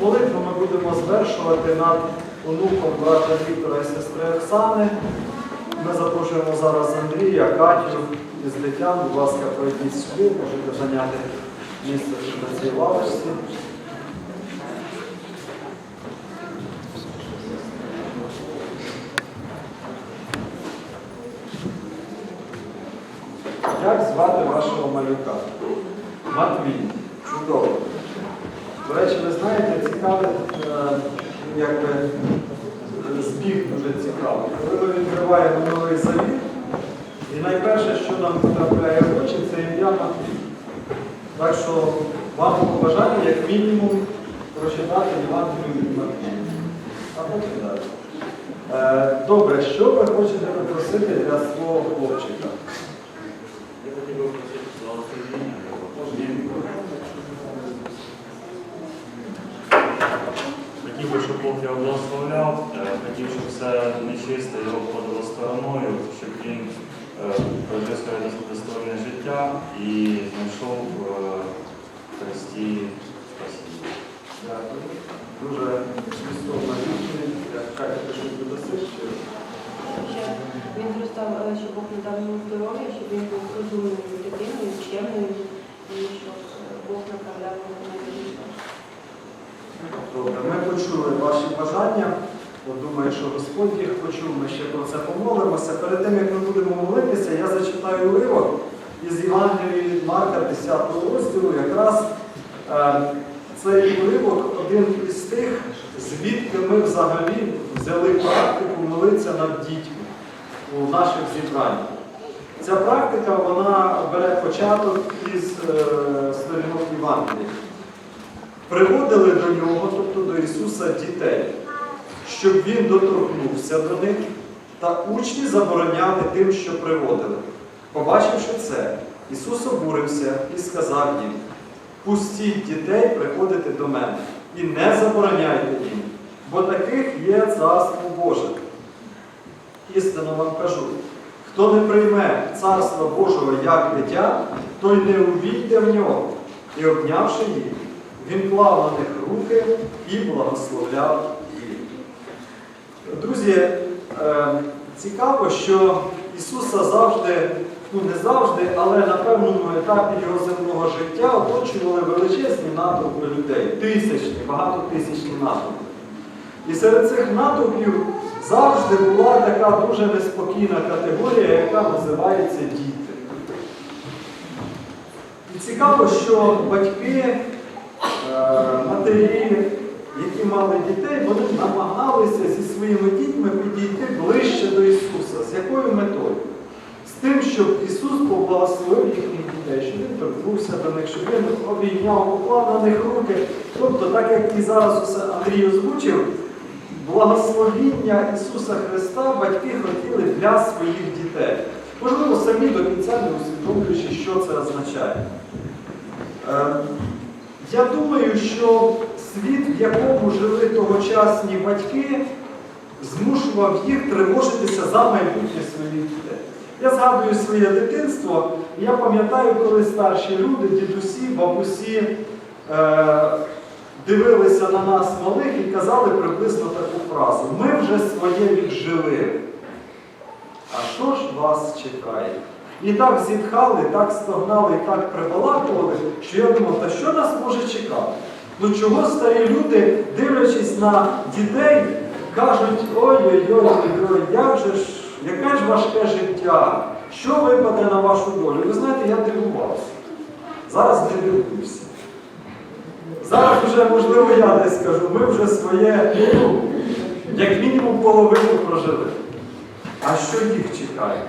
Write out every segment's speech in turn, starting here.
Молитву ми будемо звершувати над онуком брата Віктора і сестри Оксани. Ми запрошуємо зараз Андрія, Катю із дитям. Будь ласка, пройдіть сюди, можете зайняти місце на цій лавочці. Як звати вашого малюка? Матвій. Чудово. До речі, ви знаєте, цікавий е, якби, збіг дуже цікавий. Коли ми відкриваємо новий завіт, і найперше, що нам потрапляє в очі, це ім'я Матвій. Так що вам побажання, як мінімум, прочитати Євангелію від Матвія. А потім далі. Добре, що ви хочете попросити для свого хлопчика? Я хотів би просити Хотів би, щоб Бог його благословляв, е, хотів, щоб все нечисте його входило стороною, щоб він е, прожив своє достойне життя і знайшов е, в Христі спасіння. Дякую. Дуже змістовна відповідь. Як Катя, ти щось додасиш? Він зростав, щоб Бог надав йому здоров'я, щоб він був розумною дитиною, чемною, і щоб Бог направляв його на. Добре, ми почули ваші бажання. От Думаю, що Господь їх почув, ми ще про це помолимося. Перед тим, як ми будемо молитися, я зачитаю уривок із Євангелії від Марка 10 розділу. Якраз е, цей уривок один із тих, звідки ми взагалі взяли практику молитися над дітьми у наших зібраннях. Ця практика вона бере початок із е, сторінок Євангелії приводили до нього, тобто до Ісуса, дітей, щоб Він доторкнувся до них, та учні забороняли тим, що приводили. Побачивши це, Ісус обурився і сказав їм: пустіть дітей приходити до мене і не забороняйте їм, бо таких є Царство Боже. Істинно вам кажу, хто не прийме Царства Божого як дитя, той не увійде в нього. І обнявши їх, він клав на них руки і благословляв їх. Друзі, е, цікаво, що Ісуса завжди, ну не завжди, але на певному етапі його земного життя оточували величезні натовпи людей, тисячні, багатотисячні натовпи. І серед цих натовпів завжди була така дуже неспокійна категорія, яка називається діти. І цікаво, що батьки, матері, які мали дітей, вони намагалися зі своїми дітьми підійти ближче до Ісуса. З якою метою? З тим, щоб Ісус поблагословив їхніх дітей, щоб Він торкнувся до них, щоб Він обійняв, поклав на них руки. Тобто, так як і зараз усе Андрій озвучив, благословіння Ісуса Христа батьки хотіли для своїх дітей. Можливо, самі до кінця не усвідомлюючи, що це означає. Я думаю, що світ, в якому жили тогочасні батьки, змушував їх тривожитися за майбутнє своїх дітей. Я згадую своє дитинство, і я пам'ятаю, коли старші люди, дідусі, бабусі е, дивилися на нас малих і казали приблизно таку фразу: ми вже своє віджили. А що ж вас чекає? І так зітхали, так стогнали, і так прибалакували, що я думав, та що нас може чекати? Ну чого старі люди, дивлячись на дітей, кажуть, ой-ой-ой, як же ж, яке ж важке життя, що випаде на вашу долю? Ви знаєте, я дивувався. Зараз не дивуюся. Зараз вже, можливо, я десь скажу, ми вже своє, ну, як мінімум половину прожили. А що їх чекає?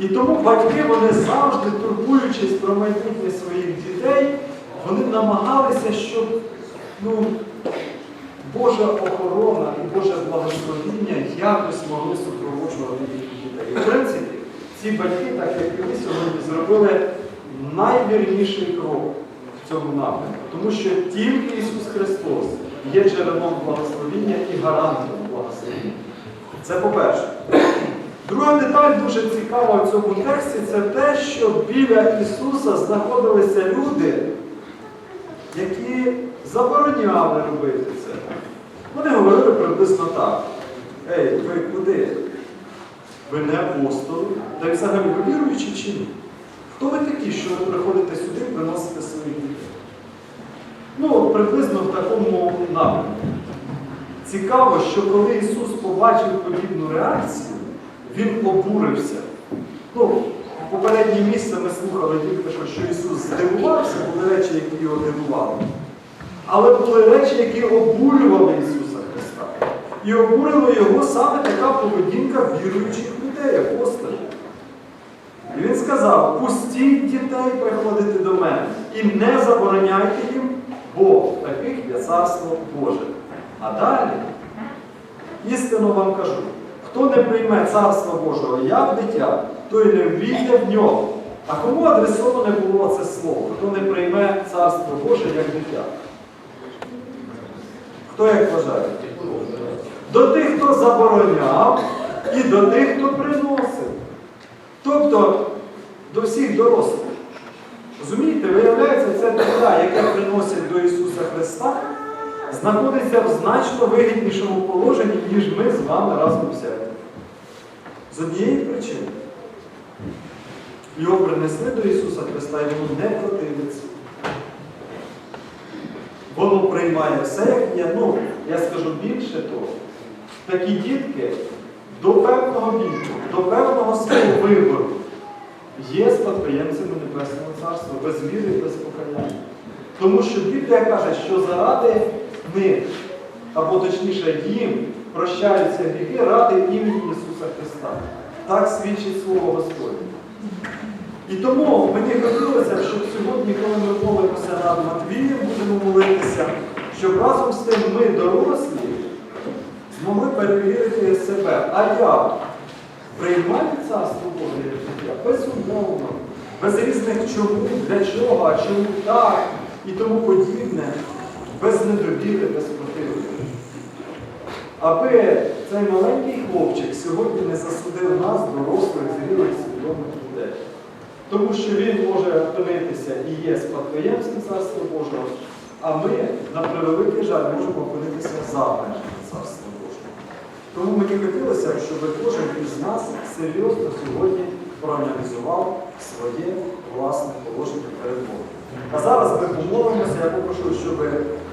І тому батьки, вони завжди, турбуючись про майбутнє своїх дітей, вони намагалися, щоб ну, Божа охорона і Боже благословіння якось могли супроводжувати їхніх дітей. В принципі, ці батьки, так як і ви сьогодні, зробили найвірніший крок в цьому напрямку. Тому що тільки Ісус Христос є джерелом благословіння і гарантом благословіння. Це по-перше. Друга деталь дуже цікава в цьому тексті це те, що біля Ісуса знаходилися люди, які забороняли робити це. Вони говорили приблизно так. Ей, ви куди? Ви не апостоли, та й взагалі ви віруючі чи ні? Хто ви такі, що ви приходите сюди і приносите своїх дітей? Ну, приблизно в такому напрямку. Цікаво, що коли Ісус побачив подібну реакцію, Він обурився. Ну, попереднє місце ми слухали тільки що, що Ісус здивувався, були речі, які його дивували. Але були речі, які обурювали Ісуса Христа. І обурила його саме така поведінка віруючих людей, апостолів. І він сказав: пустіть дітей приходити до мене і не забороняйте їм, бо таких є царство Боже. А далі, істинно вам кажу, хто не прийме царство Божого як дитя, той не ввійде в нього. А кому адресоване було це слово? Хто не прийме царство Боже як дитя? Хто як вважає? До тих, хто забороняв, і до тих, хто приносив. Тобто до всіх дорослих. Розумієте, виявляється, це дитя, яке приносять до Ісуса Христа, знаходиться в значно вигіднішому положенні, ніж ми з вами разом взяті. Однієї причини. Його принесли до Ісуса Христа і воно не противиться. Воно приймає все, як є. Ну, я скажу більше того. Такі дітки до певного віку, до певного свого вибору є спадкоємцями Небесного Царства, без віри без покаяння. Тому що Біблія каже, що заради них, або точніше їм, прощаються гріхи ради імені Ісуса Христа. Так свідчить Слово Господнє. І тому мені хотілося, щоб сьогодні, коли ми молимося над Матвієм, будемо молитися, щоб разом з тим ми, дорослі, змогли перевірити себе. А я приймаю царство Боже життя безумовно, без різних чому, для чого, чому так і тому подібне, без недовіри, без противника. Аби цей маленький хлопчик сьогодні не засудив нас, дорослих, зрілих, свідомих людей. Тому що він може опинитися і є спадкоємцем Царства Божого, а ми, на превеликий жаль, можемо опинитися за межами Царства Божого. Тому мені хотілося б, щоб кожен із нас серйозно сьогодні проаналізував своє власне положення перед Богом. А зараз ми помолимося, я попрошу, щоб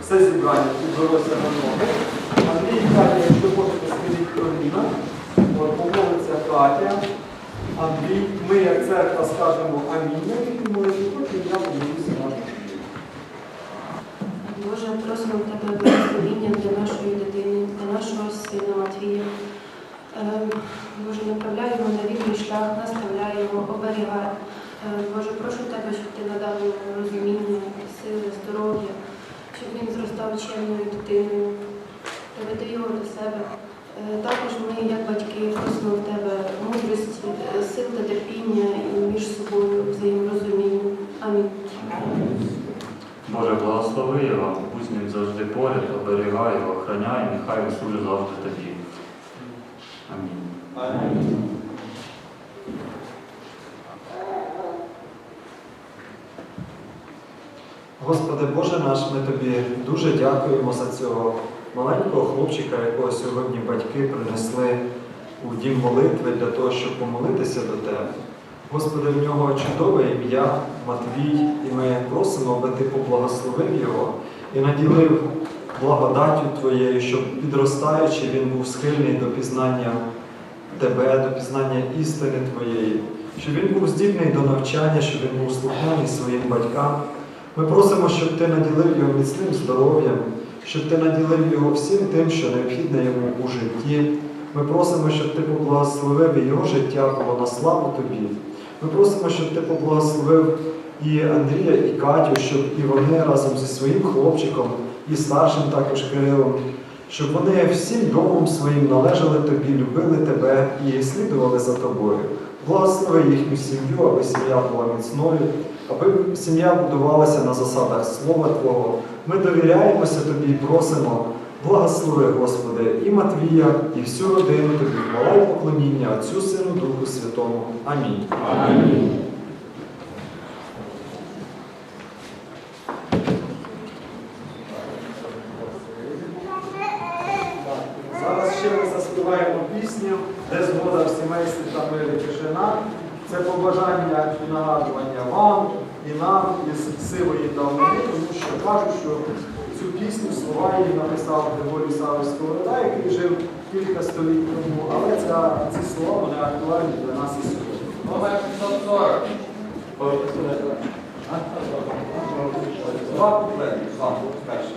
все зібрання підвелося на ноги. Андрій Катя, якщо можете скажіть от помолиться Катя. Андрій, ми як церква скажемо амінь на їхню потім я помолюся нашому. Боже, просимо тебе благословіння для нашої дитини, для нашого сина Матвія. Ем, Боже, направляй його на вільний шлях, наставляй його, оберігай. Е, Боже, прошу тебе, щоб ти надав йому розуміння, сили, здоров'я, щоб він зростав чемною дитиною. Приведи його до себе. Е, Також ми, як батьки, просимо в тебе мудрості, е, сил та терпіння і між собою взаєморозуміння. Амінь. Боже, благослови його, будь з ним завжди поряд, оберігай його, охраняй, нехай він служить завжди тобі. Амінь. Господи Боже наш, ми тобі дуже дякуємо за цього маленького хлопчика, якого сьогодні батьки принесли у дім молитви для того, щоб помолитися до Тебе. Господи, в нього чудове ім'я Матвій, і ми просимо, аби Ти поблагословив його і наділив благодаттю Твоєю, щоб підростаючи, він був схильний до пізнання Тебе, до пізнання істини Твоєї, щоб він був здібний до навчання, щоб він був слухняний своїм батькам. Ми просимо, щоб ти наділив його міцним здоров'ям, щоб ти наділив його всім тим, що необхідне йому у житті. Ми просимо, щоб ти поблагословив і його життя було на славу тобі. Ми просимо, щоб ти поблагословив і Андрія, і Катю, щоб і вони разом зі своїм хлопчиком, і старшим також Кирилом, щоб вони всім домом своїм належали тобі, любили тебе і слідували за тобою. Благослови їхню сім'ю, аби сім'я була міцною, аби сім'я будувалася на засадах Слова Твого. Ми довіряємося Тобі і просимо, благослови, Господи, і Матвія, і всю родину Тобі, хвала і поклоніння Отцю Сину Духу Святому. Амінь. Амінь. Пісню, де згода в сімействі та мирі тишина, це побажання і нагадування вам нам із сивої давнини, тому що кажуть, що цю пісню слова її написав Григорій Савич Сковорода, який жив кілька століть тому, але ця, ці слова вони актуальні для нас і сьогодні. Номер 540. Два куплети, два, перший.